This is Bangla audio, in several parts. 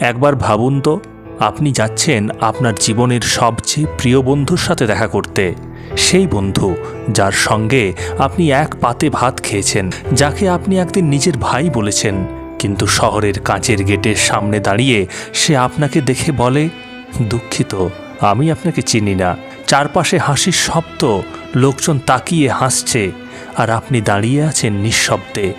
একবার ভাবুন তো, আপনি যাচ্ছেন আপনার জীবনের সবচেয়ে প্রিয় বন্ধুর সাথে দেখা করতে। সেই বন্ধু যার সঙ্গে আপনি এক পাতে ভাত খেয়েছেন, যাকে আপনি একদিন নিজের ভাই বলেছেন, কিন্তু শহরের কাঁচের গেটের সামনে দাঁড়িয়ে সে আপনাকে দেখে বলে, দুঃখিত, আমি আপনাকে চিনি না। চারপাশে হাসির শব্দ, লোকজন তাকিয়ে হাসছে, আর আপনি দাঁড়িয়ে আছেন নিঃশব্দে,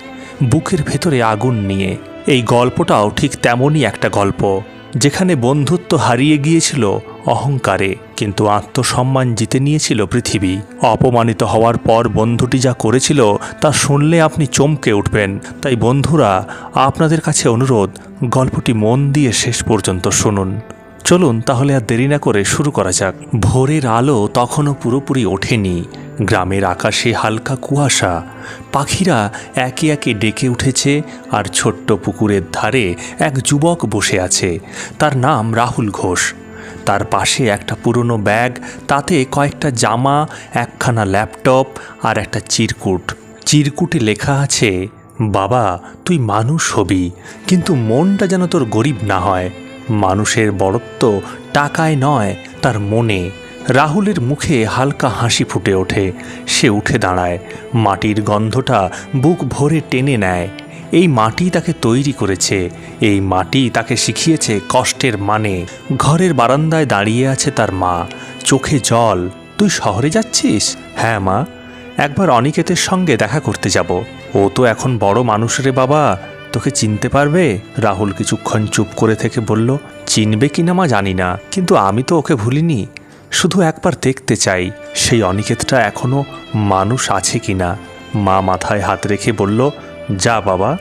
বুকের ভেতরে আগুন নিয়ে। এই গল্পটাও ঠিক তেমনই একটা গল্প, যেখানে বন্ধুত্ব হারিয়ে গিয়েছিল অহংকারে, কিন্তু আত্মসম্মান জিতে নিয়েছিল পৃথিবী। অপমানিত হওয়ার পর বন্ধুটি যা করেছিল তা শুনলে আপনি চমকে উঠবেন। তাই বন্ধুরা, আপনাদের কাছে অনুরোধ, গল্পটি মন দিয়ে শেষ পর্যন্ত শুনুন। চলুন তাহলে আর দেরি না করে শুরু করা যাক। ভোরের আলো তখনও পুরোপুরি ওঠেনি। গ্রামের আকাশে হালকা কুয়াশা। পাখিরা একে একে ডেকে উঠেছে আর ছোট্ট পুকুরের ধারে এক যুবক বসে আছে। তার নাম রাহুল ঘোষ। তার পাশে একটা পুরনো ব্যাগ, তাতে কয়েকটা জামা, একখানা ল্যাপটপ আর একটা চিরকুট। চিরকুটে লেখা আছে, বাবা, তুই মানুষ হবি, কিন্তু মনটা যেন তোর গরিব না হয়। মানুষের বড়ত্ব টাকায় নয়, তার মনে। রাহুলের মুখে হালকা হাসি ফুটে ওঠে। সে উঠে দাঁড়ায়। মাটির গন্ধটা বুক ভরে টেনে নেয়। এই মাটি তাকে তৈরি করেছে। এই মাটি তাকে শিখিয়েছে কষ্টের মানে। ঘরের বারান্দায় দাঁড়িয়ে আছে তার মা। চোখে জল। তুই শহরে যাচ্ছিস? হ্যাঁ মা। একবার অনিকেতের সঙ্গে দেখা করতে যাব। ও তো এখন বড় মানুষ রে বাবা। তোকে চিনতে পারবে? রাহুল কিছুক্ষণ চুপ করে থেকে বলল, চিনবে কি না মা জানি না, কিন্তু আমি তো ওকে ভুলিনি। শুধু একবার দেখতে চাই, সেই অনিকেতটা এখনও মানুষ আছে কি না মা মাথায় হাত রেখে বলল, যা বাবা,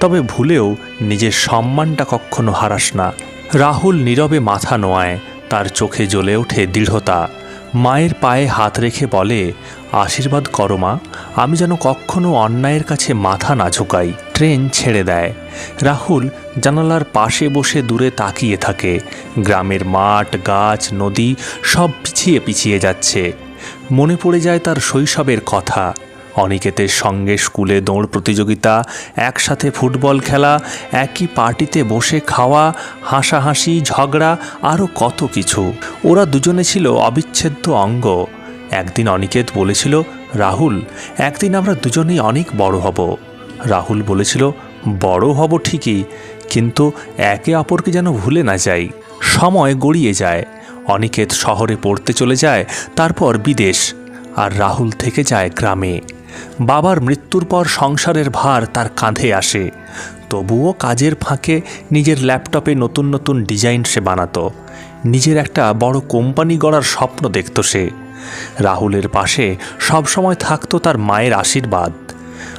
তবে ভুলেও নিজের সম্মানটা কখনো হারাস না। রাহুল নীরবে মাথা নোয়ায়, তার চোখে জ্বলে ওঠে দৃঢ়তা। মায়ের পায়ে হাত রেখে বলে, আশীর্বাদ করো মা, আমি যেন কখনো অন্যায়ের কাছে মাথা না ঝুঁকাই। ট্রেন ছেড়ে দেয়। রাহুল জানালার পাশে বসে দূরে তাকিয়ে থাকে। গ্রামের মাঠ, গাছ, নদী সব পিছিয়ে পিছিয়ে যাচ্ছে। মনে পড়ে যায় তার শৈশবের কথা। অনিকেতের সঙ্গে স্কুলে দৌড় প্রতিযোগিতা, একসাথে ফুটবল খেলা, একই পার্টিতে বসে খাওয়া, হাসাহাসি, ঝগড়া, আরও কত কিছু। ওরা দুজনে ছিল অবিচ্ছেদ্য অঙ্গ। একদিন অনিকেত বলেছিল, রাহুল, একদিন আমরা দুজনেই অনেক বড় হব। রাহুল বলেছিল, বড় হব ঠিকই, কিন্তু একে অপরকে যেন ভুলে না যাই। সময় গড়িয়ে যায়, অনিকেত শহরে পড়তে চলে যায়, তারপর বিদেশ, আর রাহুল থেকে যায় গ্রামে। বাবার মৃত্যুর পর সংসারের ভার তার কাঁধে আসে। তবুও কাজের ফাঁকে নিজের ল্যাপটপে নতুন নতুন ডিজাইন সে বানাতো। নিজের একটা বড় কোম্পানি গড়ার স্বপ্ন দেখত সে। রাহুলের পাশে সবসময় থাকতো তার মায়ের আশীর্বাদ।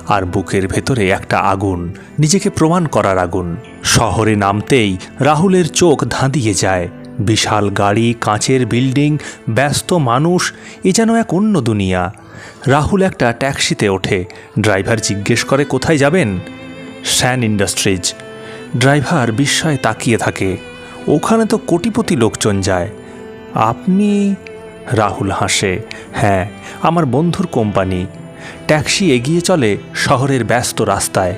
আর বুকের ভেতরে একটা আগুন, নিজেকে প্রমাণ করার আগুন। শহরে নামতেই রাহুলের চোখ ধাঁধিয়ে যায়। বিশাল গাড়ি, কাঁচের বিল্ডিং, ব্যস্ত মানুষ, এ যেন এক অন্য দুনিয়া। রাহুল একটা ট্যাক্সিতে ওঠে। ড্রাইভার জিজ্ঞেস করে, কোথায় যাবেন? শ্যান ইন্ডাস্ট্রিজ। ড্রাইভার বিস্ময়ে তাকিয়ে থাকে। ওখানে তো কোটিপতি লোকজন যায়। আপনি? রাহুল হাসে। হ্যাঁ আমার বন্ধুর কোম্পানি। ট্যাক্সি এগিয়ে চলে শহরের ব্যস্ত রাস্তায়।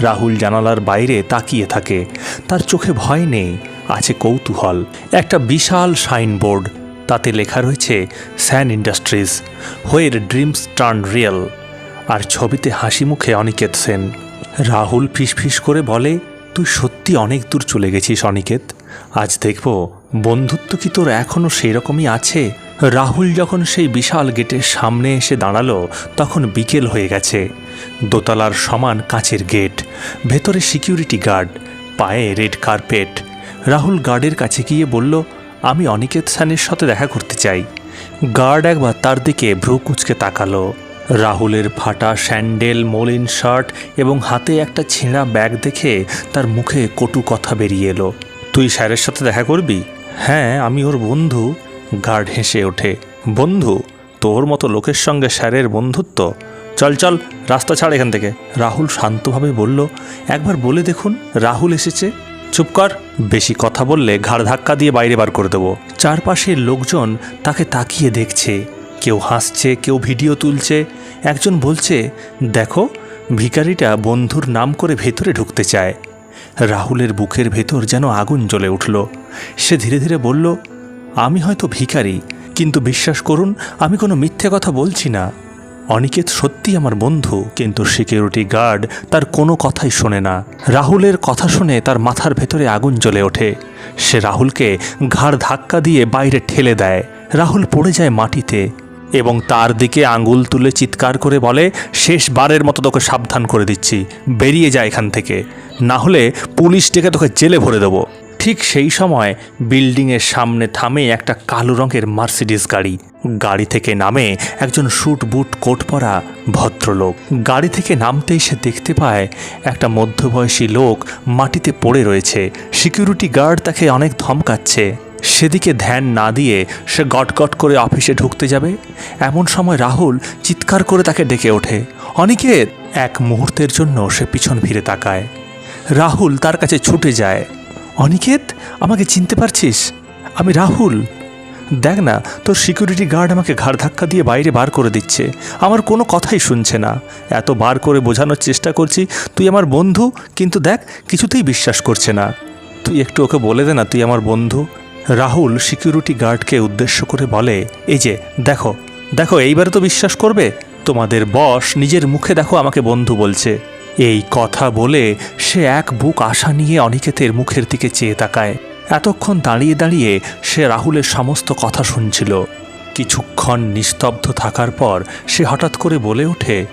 রাহুল জানালার বাইরে তাকিয়ে থাকে। তার চোখে ভয় নেই, আছে কৌতূহল। একটা বিশাল সাইনবোর্ড, তাতে লেখা রয়েছে, San industries, where dreams turn real. আর ছবিতে হাসি মুখে অনিকেত সেন। রাহুল ফিসফিস করে বলে, তুই সত্যি অনেক দূর চলে গেছিস, অনিকেত। আজ দেখব, বন্ধুত্ব কি তোর এখনও সেই রকমই আছে? রাহুল যখন সেই বিশাল গেটের সামনে এসে দাঁড়াল, তখন বিকেল হয়ে গেছে। দোতলার সমান কাঁচের গেট, ভেতরে সিকিউরিটি গার্ড, পায়ে রেড কার্পেট। রাহুল গার্ডের কাছে গিয়ে বলল, আমি অনিকেত সানের সাথে দেখা করতে চাই। গার্ড একবার তার দিকে ভ্রু কুচকে তাকালো। রাহুলের ফাটা স্যান্ডেল, মলিন শার্ট এবং হাতে একটা ছেঁড়া ব্যাগ দেখে তার মুখে কটু কথা বেরিয়ে এলো। তুই স্যারের সাথে দেখা করবি? হ্যাঁ আমি ওর বন্ধু। গার্ড হেসে ওঠে, বন্ধু, তোর মতো লোকের সঙ্গে স্যারের বন্ধুত্ব? চল চল, রাস্তা ছাড় এখান থেকে। রাহুল শান্তভাবে বলল, একবার বলে দেখুন, রাহুল এসেছে। চুপ কর, বেশি কথা বললে ঘাড় ধাক্কা দিয়ে বাইরে বার করে দেবো। চারপাশের লোকজন তাকে তাকিয়ে দেখছে। কেউ হাসছে, কেউ ভিডিও তুলছে। একজন বলছে, দেখো ভিকারিটা বন্ধুর নাম করে ভেতরে ঢুকতে চায়। রাহুলের বুকের ভেতর যেন আগুন জ্বলে উঠল। সে ধীরে ধীরে বলল আমি হয়তো ভিখারি, কিন্তু বিশ্বাস করুন, আমি কোনো মিথ্যে কথা বলছি না। অনিকেত সত্যি আমার বন্ধু, কিন্তু সিকিউরিটি গার্ড তার কোনো কথাই শোনে না। রাহুলের কথা শুনে তার মাথার ভেতরে আগুন জ্বলে ওঠে। সে রাহুলকে ঘাড় ধাক্কা দিয়ে বাইরে ঠেলে দেয়। রাহুল পড়ে যায় মাটিতে এবং তার দিকে আঙুল তুলে চিৎকার করে বলে, শেষবারের মতো তোকে সাবধান করে দিচ্ছি, বেরিয়ে যায় এখান থেকে। না হলে পুলিশ ডেকে তোকে জেলে ভরে দেবো। ঠিক সেই সময় বিল্ডিংয়ের সামনে থামে একটা কালো রঙের মার্সিডিস গাড়ি। গাড়ি থেকে নামে একজন স্যুট বুট কোট পরা ভদ্রলোক। গাড়ি থেকে নামতেই সে দেখতে পায় একটা মধ্যবয়সী লোক মাটিতে পড়ে রয়েছে। সিকিউরিটি গার্ড তাকে অনেক ধমকাচ্ছে। সেদিকে ধ্যান না দিয়ে সে গটগট করে অফিসে ঢুকতে যাবে। এমন সময় রাহুল চিৎকার করে তাকে ডেকে ওঠে। অনিকেত! এক মুহূর্তের জন্য সে পিছন ফিরে তাকায়। রাহুল তার কাছে ছুটে যায়। অনিকেত, আমাকে চিনতে পারছিস? আমি রাহুল। দেখ না, তোর সিকিউরিটি গার্ড আমাকে ঘাড় ধাক্কা দিয়ে বাইরে বার করে দিচ্ছে। আমার কোনো কথাই শুনছে না। এত বার করে বোঝানোর চেষ্টা করছি, তুই আমার বন্ধু, কিন্তু দেখ, কিছুতেই বিশ্বাস করছে না। তুই একটু ওকে বলে দে না, তুই আমার বন্ধু। রাহুল সিকিউরিটি গার্ডকে উদ্দেশ্য করে বলে, এই যে, দেখো দেখো, এইবারে তো বিশ্বাস করবে? তোমাদের বস নিজের মুখে দেখো আমাকে বন্ধু বলছে। এই কথা বলে সে এক বুক আশা নিয়ে অনিকেতের মুখের দিকে চেয়ে তাকায়। এতক্ষণ দাঁড়িয়ে দাঁড়িয়ে সে রাহুলের সমস্ত কথা শুনছিল। কিছুক্ষণ নিস্তব্ধ থাকার পর সে হঠাৎ করে বলে ওঠে,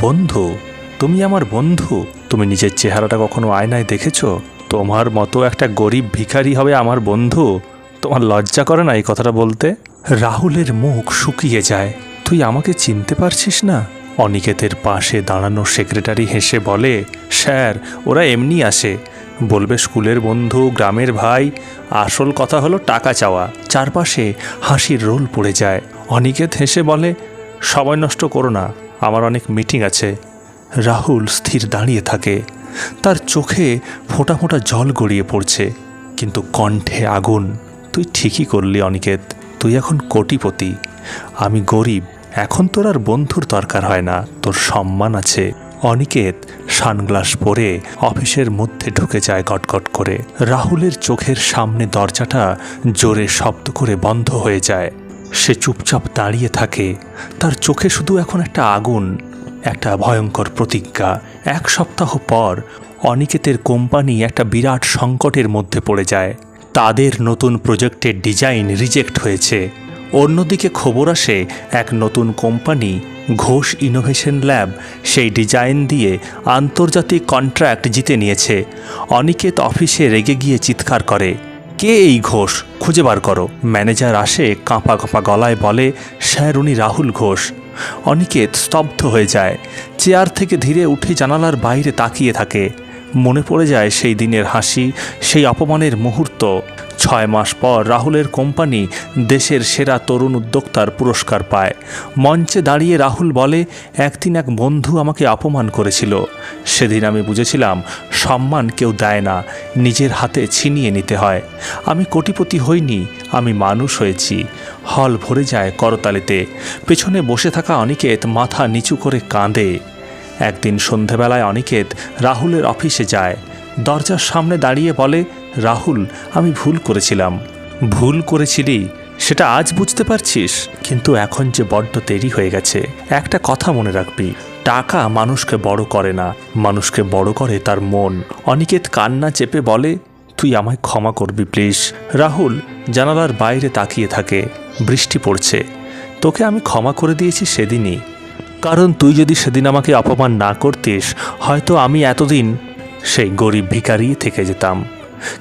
বন্ধু, তুমি আমার বন্ধু। তুমি নিজের চেহারাটা কখনো আয়নায় দেখেছ? তোমার মতো একটা গরিব ভিখারি হবে আমার বন্ধু। তোমার লজ্জা করে না এই কথাটা বলতে? রাহুলের মুখ শুকিয়ে যায়। তুই আমাকে চিনতে পারছিস না? অনিকেতের পাশে দাঁড়ানো সেক্রেটারি হেসে বলে, স্যার, ওরা এমনি আসে। বলবে স্কুলের বন্ধু, গ্রামের ভাই, আসল কথা হলো টাকা চাওয়া। চারপাশে হাসির রোল পড়ে যায়। অনিকেত হেসে বলে, সময় নষ্ট করো না, আমার অনেক মিটিং আছে। রাহুল স্থির দাঁড়িয়ে থাকে। তার চোখে ফোঁটা ফোঁটা জল গড়িয়ে পড়ছে, কিন্তু কণ্ঠে আগুন। তুই ঠিকই করলি, অনিকেত। তুই এখন কোটিপতি। আমি গরিব এখন তোর আর বন্ধুর দরকার হয় না। তোর সম্মান আছে। অনিকেত সানগ্লাস পরে অফিসের মধ্যে ঢুকে যায় গটগট করে। রাহুলের চোখের সামনে দরজাটা জোরে শব্দ করে বন্ধ হয়ে যায়। সে চুপচাপ দাঁড়িয়ে থাকে। তার চোখে শুধু এখন একটা আগুন, একটা ভয়ঙ্কর প্রতিজ্ঞা। এক সপ্তাহ পর অনিকেতের কোম্পানি একটা বিরাট সংকটের মধ্যে পড়ে যায়। তাদের নতুন প্রজেক্টের ডিজাইন রিজেক্ট হয়েছে। অন্যদিকে খবর আসে, এক নতুন কোম্পানি, ঘোষ ইনোভেশন ল্যাব, সেই ডিজাইন দিয়ে আন্তর্জাতিক কন্ট্রাক্ট জিতে নিয়েছে। অনিকেত অফিসে রেগে গিয়ে চিৎকার করে, কে এই ঘোষ? খুঁজে বার করো। ম্যানেজার আসে, কাঁপা কাঁপা গলায় বলে, স্যার, উনি রাহুল ঘোষ। অনিকেত স্তব্ধ হয়ে যায়, চেয়ার থেকে ধীরে উঠে জানালার বাইরে তাকিয়ে থাকে। মনে পড়ে যায় সেই দিনের হাসি, সেই অপমানের মুহূর্ত। ছয় মাস পর রাহুলের কোম্পানি দেশের সেরা তরুণ উদ্যোক্তার পুরস্কার পায়। মঞ্চে দাঁড়িয়ে রাহুল বলে, একদিন এক বন্ধু আমাকে অপমান করেছিল। সেদিন আমি বুঝেছিলাম, সম্মান কেউ দেয় না, নিজের হাতে ছিনিয়ে নিতে হয়। আমি কোটিপতি হইনি, আমি মানুষ হয়েছি। হল ভরে যায় করতালিতে। পেছনে বসে থাকা অনিকেত মাথা নিচু করে কাঁদে। একদিন সন্ধেবেলায় অনিকেত রাহুলের অফিসে যায়। দরজার সামনে দাঁড়িয়ে বলে রাহুল, আমি ভুল করেছিলাম। ভুল করেছিলি? সেটা আজ বুঝতে পারছিস? কিন্তু এখন যে বড্ড দেরি হয়ে গেছে, একটা কথা মনে রাখবি। টাকা মানুষকে বড় করে না, মানুষকে বড় করে তার মন। অনিকেত কান্না চেপে বলে, তুই আমায় ক্ষমা করবি, প্লিজ। রাহুল জানালার বাইরে তাকিয়ে থাকে। বৃষ্টি পড়ছে। তোকে আমি ক্ষমা করে দিয়েছি সেদিনই। কারণ তুই যদি সেদিন আমাকে অপমান না করতিস, হয়তো আমি এতদিন সেই গরিব ভিখারি থেকে যেতাম।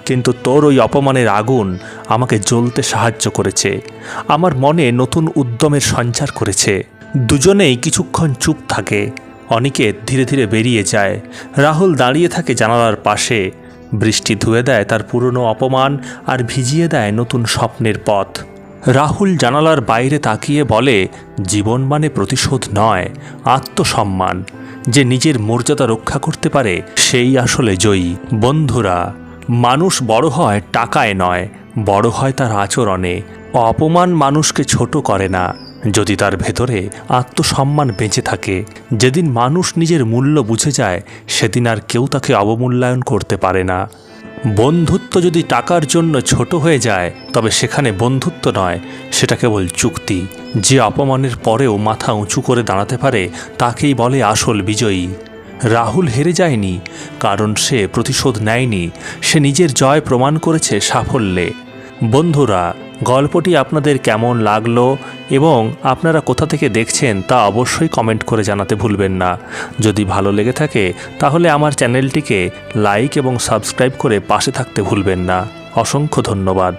কিন্তু তোর ওই অপমানের আগুন আমাকে জ্বলতে সাহায্য করেছে। আমার মনে নতুন উদ্যমের সঞ্চার করেছে। দুজনেই কিছুক্ষণ চুপ থাকে। অনিকেত ধীরে ধীরে বেরিয়ে যায়। রাহুল দাঁড়িয়ে থাকে জানালার পাশে। বৃষ্টি ধুয়ে দেয় তার পুরনো অপমান আর ভিজিয়ে দেয় নতুন স্বপ্নের পথ। রাহুল জানালার বাইরে তাকিয়ে বলে, জীবন মানে প্রতিশোধ নয়, আত্মসম্মান। যে নিজের মর্যাদা রক্ষা করতে পারে, সেই আসলে জয়ী। বন্ধুরা মানুষ বড় হয় টাকায় নয়, বড় হয় তার আচরণে। অপমান মানুষকে ছোট করে না। যদি তার ভেতরে আত্মসম্মান বেঁচে থাকে, যেদিন মানুষ নিজের মূল্য বুঝে যায়, সেদিন আর কেউ তাকে অবমূল্যায়ন করতে পারে না। বন্ধুত্ব যদি টাকার জন্য ছোট হয়ে যায়, তবে সেখানে বন্ধুত্ব নয়, সেটা কেবল চুক্তি। যে অপমানের পরেও মাথা উঁচু করে দাঁড়াতে পারে, তাকেই বলে আসল বিজয়ী। রাহুল হেরে যায়নি, কারণ সে প্রতিশোধ নেয়নি, সে নিজের জয় প্রমাণ করেছে সাফল্যে। বন্ধুরা, গল্পটি আপনাদের কেমন লাগল এবং আপনারা কোথা থেকে দেখছেন তা অবশ্যই কমেন্ট করে জানাতে ভুলবেন না। যদি ভালো লেগে থাকে, তাহলে আমার চ্যানেলটিকে লাইক এবং সাবস্ক্রাইব করে পাশে থাকতে ভুলবেন না। অসংখ্য ধন্যবাদ।